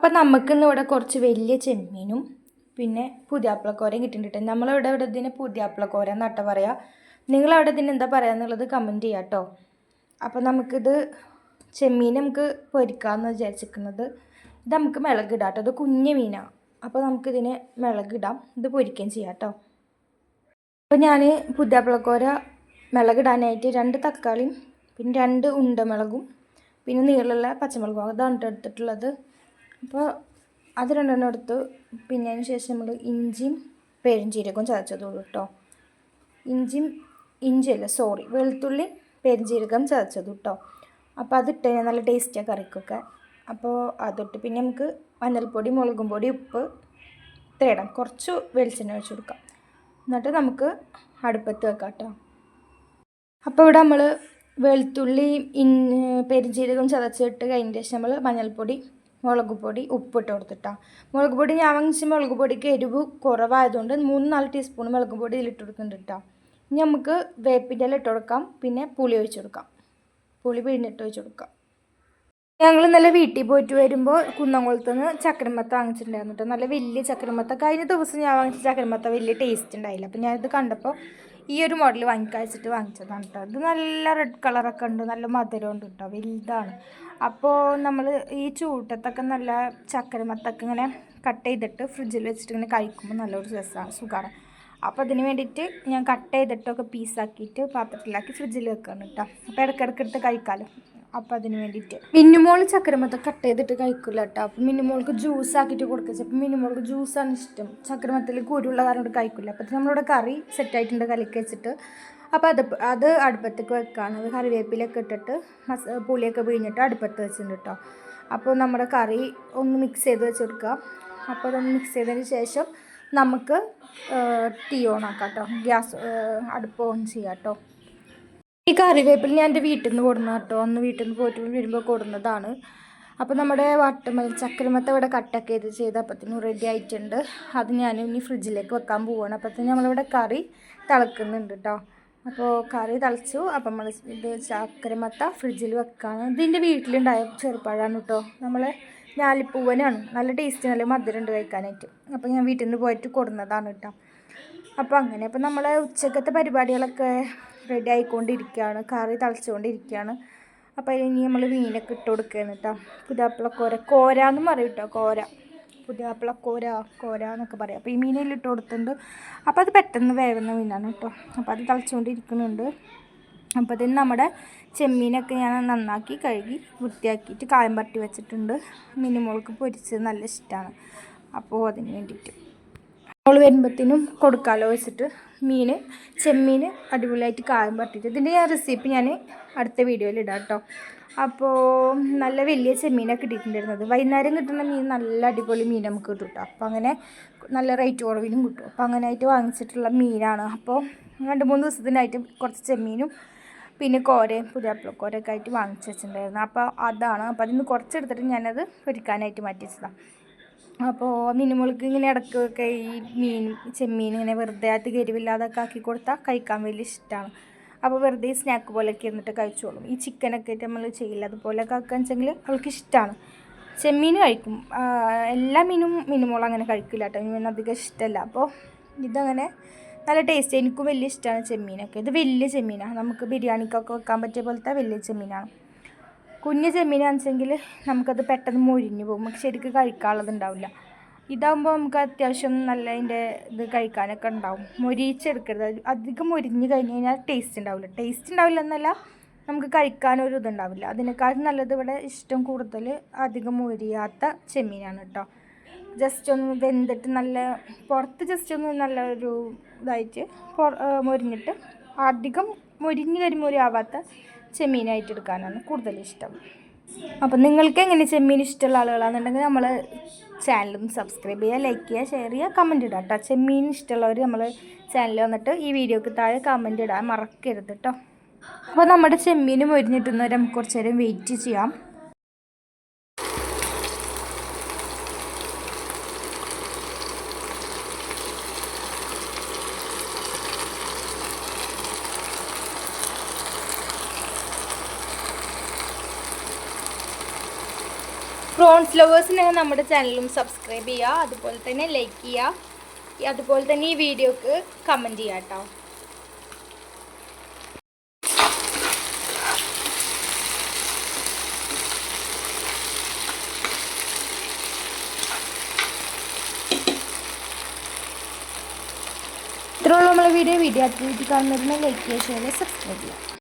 അപ്പം നമുക്കിന്ന് ഇവിടെ കുറച്ച് വലിയ ചെമ്മീനും പിന്നെ പുതിയാപ്പിളക്കോരയും കിട്ടിയിട്ടുണ്ട് നമ്മളിവിടെ ഇവിടെ ഇതിന് പുതിയാപ്പിളക്കോര എന്നട്ട പറയാ. നിങ്ങളവിടെ ഇതിന് എന്താ പറയുക എന്നുള്ളത് കമന്റ് ചെയ്യാം കേട്ടോ അപ്പം നമുക്കിത് ചെമ്മീൻ നമുക്ക് പൊരിക്കാമെന്ന് വിചാരിച്ചിരിക്കുന്നത് ഇത് നമുക്ക് മിളകിടാം കേട്ടോ ഇത് കുഞ്ഞു മീനാണ് അപ്പോൾ നമുക്കിതിന് മിളകിടാം ഇത് പൊരിക്കുകയും ചെയ്യാം കേട്ടോ അപ്പോൾ ഞാൻ പുതിയാപ്പിളക്കോര മിളകിടാനായിട്ട് രണ്ട് തക്കാളിയും പിന്നെ രണ്ട് ഉണ്ടമിളകും പിന്നെ നീളമുള്ള പച്ചമുളകും. അതാണ് ട്ടോ എടുത്തിട്ടുള്ളത്. അപ്പോൾ അത് രണ്ടെണ്ണം എടുത്ത്. പിന്നെ അതിന് ശേഷം നമ്മൾ ഇഞ്ചിയും പെരിഞ്ചീരകവും ചതച്ചതുള്ളൂ കേട്ടോ. ഇഞ്ചിയും ഇഞ്ചിയല്ല സോറി വെളുത്തുള്ളി പെരിഞ്ചീരകം ചതച്ചത് കേട്ടോ. അപ്പോൾ അതിട്ട് കഴിഞ്ഞാൽ നല്ല ടേസ്റ്റാണ് കറിക്കൊക്കെ. അപ്പോൾ അതിട്ട് പിന്നെ നമുക്ക് മഞ്ഞൾപ്പൊടി മുളകും പൊടി ഉപ്പ് ഇത്രയിടാം കുറച്ച് വെളിച്ചെണ്ണ ഒഴിച്ച് കൊടുക്കാം. എന്നിട്ട് നമുക്ക് അടുപ്പത്ത് വെക്കാം കേട്ടോ. അപ്പോൾ ഇവിടെ നമ്മൾ വെളുത്തുള്ളി ഇൻ പെരിഞ്ചീരകം ചതച്ചിട്ട് കഴിഞ്ഞ ശേഷം നമ്മൾ മഞ്ഞൾപ്പൊടി മുളക് പൊടി ഉപ്പിട്ട് കൊടുത്തിട്ടാ. മുളക് പൊടി ഞാൻ വാങ്ങിച്ച മുളക് പൊടിക്ക് എരിവ് കുറവായതുകൊണ്ട് മൂന്ന് നാല് ടീസ്പൂൺ മുളക് പൊടി ഇതിലിട്ട് കൊടുക്കുന്നുണ്ട് കേട്ടോ ഇനി നമുക്ക് വേപ്പിന്റെ ഇല ഇട്ട് കൊടുക്കാം പിന്നെ പുളി ഒഴിച്ച് കൊടുക്കാം. പുളി പിഴിഞ്ഞിട്ട് ഒഴിച്ച് കൊടുക്കാം. ഞങ്ങൾ നല്ല വീട്ടിൽ പോയിട്ട് വരുമ്പോൾ കുന്നംകുളത്ത് നിന്ന് ചക്കരമത്ത വാങ്ങിച്ചിട്ടുണ്ടായിരുന്നു കേട്ടോ നല്ല വലിയ ചക്കരമത്ത കഴിഞ്ഞ ദിവസം ഞാൻ വാങ്ങിച്ച ചക്കരമത്ത വലിയ ടേസ്റ്റ് ഉണ്ടായില്ല. അപ്പം ഞാനിത് കണ്ടപ്പോൾ ഈ ഒരു മോഡൽ വാങ്ങിക്കഴിച്ചിട്ട് വാങ്ങിച്ചതാണ് കേട്ടോ ഇത് നല്ല റെഡ് കളറൊക്കെ ഉണ്ട്. നല്ല മധുരം ഉണ്ട് കേട്ടോ വലുതാണ്. അപ്പോൾ നമ്മൾ ഈ ചൂട്ടത്തൊക്കെ നല്ല ചക്കരമത്തൊക്കെ ഇങ്ങനെ കട്ട് ചെയ്തിട്ട് ഫ്രിഡ്ജിൽ വെച്ചിട്ട് ഇങ്ങനെ കഴിക്കുമ്പോൾ നല്ലൊരു രസമാണ് സുഖമാണ് അപ്പോൾ അതിന് വേണ്ടിയിട്ട് ഞാൻ കട്ട് ചെയ്തിട്ടൊക്കെ പീസാക്കിയിട്ട് പാത്രത്തിലാക്കി ഫ്രിഡ്ജിൽ വെക്കുകയാണ് കേട്ടോ അപ്പോൾ ഇടയ്ക്കിടയ്ക്ക് എടുത്ത് കഴിക്കാമല്ലോ അപ്പോൾ അതിന് വേണ്ടിയിട്ട്. മിന്നുമോൾ ചക്കരമത്ത കട്ട് ചെയ്തിട്ട് കഴിക്കില്ല കേട്ടോ അപ്പോൾ മിന്നുമോൾക്ക് ജ്യൂസ് ആക്കിയിട്ട് കൊടുക്കുക അപ്പോൾ മിന്നുമോൾക്ക് ജ്യൂസാണ് ഇഷ്ടം. ചക്കരമത്തിൽ കുരുള്ള കാരണം കഴിക്കില്ല അപ്പോൾ നമ്മളിവിടെ കറി സെറ്റായിട്ടുണ്ട് കലക്കി വെച്ചിട്ട്. അപ്പോൾ അത് അത് അടുപ്പത്തേക്ക് വെക്കാണ്. അത് കറിവേപ്പിലൊക്കെ ഇട്ടിട്ട് മസ പുളിയൊക്കെ പിഴിഞ്ഞിട്ട് അടുപ്പത്ത് വെച്ചിട്ടുണ്ട് കേട്ടോ അപ്പോൾ നമ്മുടെ കറി ഒന്ന് മിക്സ് ചെയ്ത് വെച്ചെടുക്കുക അപ്പോൾ അതൊന്ന് മിക്സ് ചെയ്തതിന് ശേഷം നമുക്ക് തീ ആക്കാം കേട്ടോ ഗ്യാസ് അടുപ്പ് ഓൺ ചെയ്യാം കേട്ടോ ഈ കറിവേപ്പില ഞാൻ എന്റെ വീട്ടിൽ നിന്ന് കൊടുന്ന കേട്ടോ അന്ന് വീട്ടിൽ നിന്ന് പോയിട്ട് വരുമ്പോൾ കൊടുന്നതാണ്. അപ്പോൾ നമ്മുടെ വാട്ടമൽ ചക്കരമത്ത ഇവിടെ കട്ടൊക്കെ ചെയ്ത് ചെയ്ത് അപ്പത്തിന് റെഡി ആയിട്ടുണ്ട്. അത് ഞാൻ ഇനി ഫ്രിഡ്ജിലേക്ക് വെക്കാൻ പോവുകയാണ് അപ്പത്തിന് നമ്മളിവിടെ കറി തിളക്കുന്നുണ്ട് കേട്ടോ അപ്പോൾ കറി തിളച്ചു. അപ്പം നമ്മൾ ഇത് ചക്കരമത്ത ഫ്രിഡ്ജിൽ വെക്കാണ്. ഇതിന്റെ വീട്ടിലുണ്ടായ ചെറുപ്പഴമാണ് കേട്ടോ നമ്മളെ ഞാലിപ്പൂവനാണ്. നല്ല ടേസ്റ്റ് നല്ല മധുരമുണ്ട് കഴിക്കാനായിട്ട്. അപ്പോൾ ഞാൻ വീട്ടിൽ നിന്ന് പോയിട്ട് കൊടുന്നതാണ് കേട്ടോ. അപ്പോൾ അങ്ങനെ അപ്പോൾ നമ്മൾ ഉച്ചക്കത്തെ പരിപാടികളൊക്കെ റെഡി ആയിക്കൊണ്ടിരിക്കുകയാണ്. കറി തളിച്ചുകൊണ്ടിരിക്കുകയാണ്. അപ്പോൾ ഇനി നമ്മൾ മീനൊക്കെ ഇട്ട് കൊടുക്കുകയാണ് കേട്ടോ. പുതിയാപ്പിളക്കോര കോര എന്നും പറയും കേട്ടോ കോര. പുതിയാപ്പിളക്കോര കോര എന്നൊക്കെ പറയും. അപ്പോൾ ഈ മീനെല്ലാം ഇട്ട് കൊടുത്തിട്ടുണ്ട്. അപ്പോൾ അത് പെട്ടെന്ന് വേവുന്ന മീനാണ് കേട്ടോ. അപ്പോൾ അത് തിളച്ചുകൊണ്ടിരിക്കുന്നുണ്ട്. അപ്പോൾ അതിന് നമ്മുടെ ചെമ്മീനൊക്കെ ഞാൻ നന്നാക്കി കഴുകി വൃത്തിയാക്കിയിട്ട് കായം പരട്ടി വെച്ചിട്ടുണ്ട്. മിനിമോൾക്ക് പൊരിച്ചത് നല്ല ഇഷ്ടമാണ് അപ്പോൾ അതിന് വേണ്ടിയിട്ട്. മോൾ വരുമ്പോഴത്തേനും കൊടുക്കാലോ വെച്ചിട്ട് മീൻ ചെമ്മീൻ അടിപൊളിയായിട്ട് കായം പരട്ടിയിട്ട്. ഇതിന്റെ ഞാൻ റെസിപ്പി ഞാൻ അടുത്ത വീഡിയോയിൽ ഇടാം കേട്ടോ. അപ്പോൾ നല്ല വലിയ ചെമ്മീനൊക്കെ കിട്ടിയിട്ടുണ്ടായിരുന്നത് വൈകുന്നേരം കിട്ടുന്ന മീൻ നല്ല അടിപൊളി മീൻ നമുക്ക് കിട്ടും കേട്ടോ. അപ്പോൾ അങ്ങനെ നല്ല റേറ്റ് കുറവിലും കിട്ടും. അപ്പോൾ അങ്ങനെയായിട്ട് വാങ്ങിച്ചിട്ടുള്ള മീനാണ്. അപ്പോൾ രണ്ട് മൂന്ന് ദിവസത്തിനായിട്ട് കുറച്ച് ചെമ്മീനും പിന്നെ കോരയും പുതിയാപ്പിളക്കോരയൊക്കെ ആയിട്ട് വാങ്ങിച്ച് വെച്ചിട്ടുണ്ടായിരുന്നു. അപ്പോൾ അതാണ്. അപ്പോൾ അതിൽ നിന്ന് കുറച്ചെടുത്തിട്ട് ഞാനത് പൊരിക്കാനായിട്ട് മാറ്റി വെച്ചതാണ് അപ്പോൾ മിനിമുൾക്ക് ഇങ്ങനെ ഇടയ്ക്കൊക്കെ ഈ മീൻ ചെമ്മീൻ ഇങ്ങനെ വെറുതെ ആയിട്ട് എരിവില്ലാതൊക്കെ ആക്കി കൊടുത്താൽ കഴിക്കാൻ വലിയ ഇഷ്ടമാണ് അപ്പോൾ വെറുതെ സ്നാക്ക് പോലെയൊക്കെ ഇരുന്നിട്ട് കഴിച്ചോളും. ഈ ചിക്കനൊക്കെ ആയിട്ട് നമ്മൾ ചെയ്യില്ല. അതുപോലെയൊക്കെ ആക്കുകയെന്ന് വെച്ചെങ്കിൽ അവൾക്ക് ഇഷ്ടമാണ് ചെമ്മീൻ കഴിക്കും. എല്ലാ മീനും മിനിമോൾ അങ്ങനെ കഴിക്കില്ല കേട്ടോ മീൻ അധികം ഇഷ്ടമല്ല അപ്പോൾ ഇതങ്ങനെ നല്ല ടേസ്റ്റ് എനിക്കും വലിയ ഇഷ്ടമാണ് ചെമ്മീനൊക്കെ. ഇത് വലിയ ചെമ്മീനാണ് നമുക്ക് ബിരിയാണിക്കൊക്കെ വെക്കാൻ പറ്റിയ പോലത്തെ വലിയ ചെമ്മീനാണ്. കുഞ്ഞ് ചെമ്മീനാണെന്ന് വെച്ചെങ്കിൽ നമുക്കത് പെട്ടെന്ന് മുരിഞ്ഞു പോകും. നമുക്ക് ശരിക്കും കഴിക്കാനുള്ളത് ഉണ്ടാവില്ല ഇതാകുമ്പോൾ നമുക്ക് അത്യാവശ്യം നല്ല അതിന്റെ ഇത് കഴിക്കാനൊക്കെ ഉണ്ടാവും. മൊരിച്ചെടുക്കരുത് അധികം മൊരിഞ്ഞ് കഴിഞ്ഞ് കഴിഞ്ഞാൽ ടേസ്റ്റ് ഉണ്ടാവില്ല. ടേസ്റ്റ് ഉണ്ടാവില്ല എന്നല്ല നമുക്ക് കഴിക്കാനൊരു ഇതുണ്ടാവില്ല അതിനേക്കാൾ നല്ലത് ഇവിടെ ഇഷ്ടം കൂടുതൽ അധികം മൊരിയാത്ത ചെമ്മീനാണ് കേട്ടോ. ജസ്റ്റ് ഒന്ന് വെന്തിട്ട് നല്ല പുറത്ത് ജസ്റ്റ് ഒന്ന് നല്ല ഒരു ഇതായിട്ട് മുരിഞ്ഞിട്ട് അധികം മൊരിഞ്ഞ് ആവാത്ത ചെമ്മീനായിട്ട് എടുക്കാനാണ് കൂടുതൽ ഇഷ്ടം. അപ്പം നിങ്ങൾക്ക് എങ്ങനെ ചെമ്മീൻ ഇഷ്ടമുള്ള ആളുകളാണെന്നുണ്ടെങ്കിൽ നമ്മൾ ചാനലും സബ്സ്ക്രൈബ് ചെയ്യുക ലൈക്ക് ചെയ്യുക ഷെയർ ചെയ്യുക കമന്റ് ഇടുക കേട്ടോ ചെമ്മീൻ ഇഷ്ടമുള്ളവർ നമ്മൾ ചാനലിൽ വന്നിട്ട് ഈ വീഡിയോക്ക് താഴെ കമന്റ് ഇടാൻ മറക്കരുത് കേട്ടോ അപ്പോൾ നമ്മുടെ ചെമ്മീൻ മൊരിഞ്ഞിട്ടുന്നവരെ നമുക്ക് കുറച്ച് നേരം വെയിറ്റ് ചെയ്യാം. പ്രോൺസ് ലവേഴ്സിനെങ്കിൽ നമ്മുടെ ചാനലും സബ്സ്ക്രൈബ് ചെയ്യുക. അതുപോലെ തന്നെ ലൈക്ക് ചെയ്യുക. അതുപോലെ തന്നെ ഈ വീഡിയോക്ക് കമന്റ് ചെയ്യുക കേട്ടോ. ഇത്രയുള്ള നമ്മളെ വീഡിയോ വീഡിയോ ആക്ടിവിറ്റി കാണുന്നതിന് ലൈക്ക് ചെയ്യുക സബ്സ്ക്രൈബ് ചെയ്യുക.